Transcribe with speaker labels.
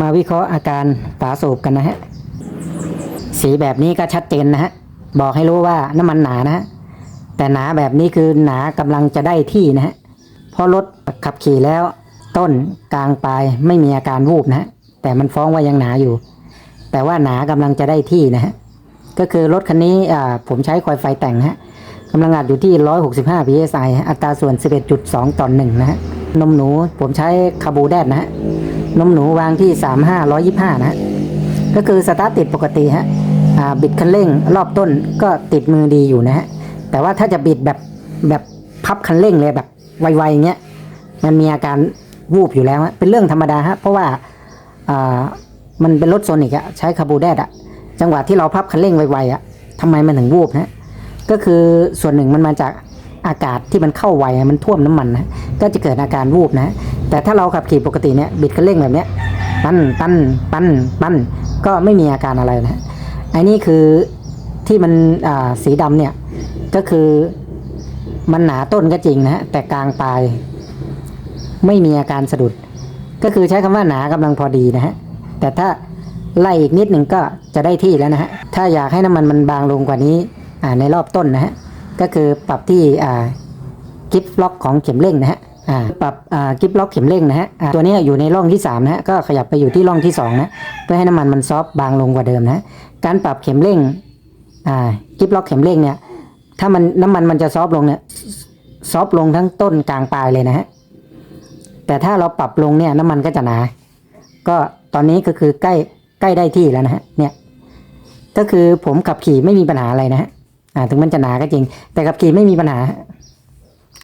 Speaker 1: มาวิเคราะห์อาการฝาสูบกันนะฮะ สีแบบนี้ก็ชัดเจนนะฮะ บอกให้รู้ว่าน้ำมันหนานะฮะ แต่หนาแบบนี้คือหนากำลังจะได้ที่นะฮะ เพราะรถขับขี่แล้ว ต้นกลางปลายไม่มีอาการวูบนะฮะ แต่มันฟ้องว่ายังหนาอยู่ แต่ว่าหนากำลังจะได้ที่นะฮะ ก็คือรถคันนี้อ่าผมใช้คอยไฟแต่งนะฮะกำลังอัดอยู่ที่ 165 psi อัตราส่วน 11.2 ต่อ1นะฮะ นมหนูผมใช้คาบูแดดนะฮะ นมหนูวางที่ 35 125 นะฮะก็คือสตาร์ทติดปกติฮะบิดคันเร่งรอบต้นก็ติดมือดีอยู่นะฮะแต่ว่าถ้าจะบิดแบบแบบพับคันเร่งเลยแบบไวๆอย่างเงี้ยมันมีอาการวูบอยู่แล้วฮะเป็นเรื่องธรรมดาฮะเพราะว่าอ่ามันเป็นรถโซนิกอะใช้คาบูแดดอะจังหวะที่เราพับคันเร่งไวๆอะทำไมมันถึงวูบฮะก็คือส่วนหนึ่งมันมาจาก อากาศที่มันเข้าไวมันท่วมน้ำมันนะก็จะเกิดอาการวูบนะ แต่ถ้าเราขับขี่ปกติเนี่ยบิดคันเร่งแบบเนี้ยปั้นปั้นปั้นปั้นก็ไม่มีอาการอะไรนะไอ้นี่คือที่มันสีดำเนี่ยก็คือมันหนาต้นก็จริงนะฮะแต่กลางปลายไม่มีอาการสะดุด ก็คือใช้คำว่าหนากำลังพอดีนะฮะแต่ถ้าไล่อีกนิดหนึ่งก็จะได้ที่แล้วนะฮะถ้าอยากให้น้ำมันมันบางลงกว่านี้อ่าในรอบต้นนะฮะ ก็คือปรับที่กิฟล็อกของเข็มเร่งนะฮะปรับกิฟล็อกเข็มเร่งนะฮะตัวนี้อยู่ในร่องที่สามนะฮะก็ขยับไปอยู่ที่ร่องที่สองนะเพื่อให้น้ำมันมันซอฟบางลงกว่าเดิมนะการปรับเข็มเร่งกิฟล็อกเข็มเร่งเนี่ยถ้ามันน้ำมันมันจะซอฟลงเนี่ยซอฟลงทั้งต้นกลางปลายเลยนะฮะแต่ถ้าเราปรับลงเนี่ยน้ำมันก็จะหนา ก็ตอนนี้ก็คือใกล้ใกล้ได้ที่แล้วนะฮะเนี่ยก็คือผมขับขี่ไม่มีปัญหาอะไรนะฮะ ถึงมันจะหนาก็จริง แต่ขับขี่ไม่มีปัญหา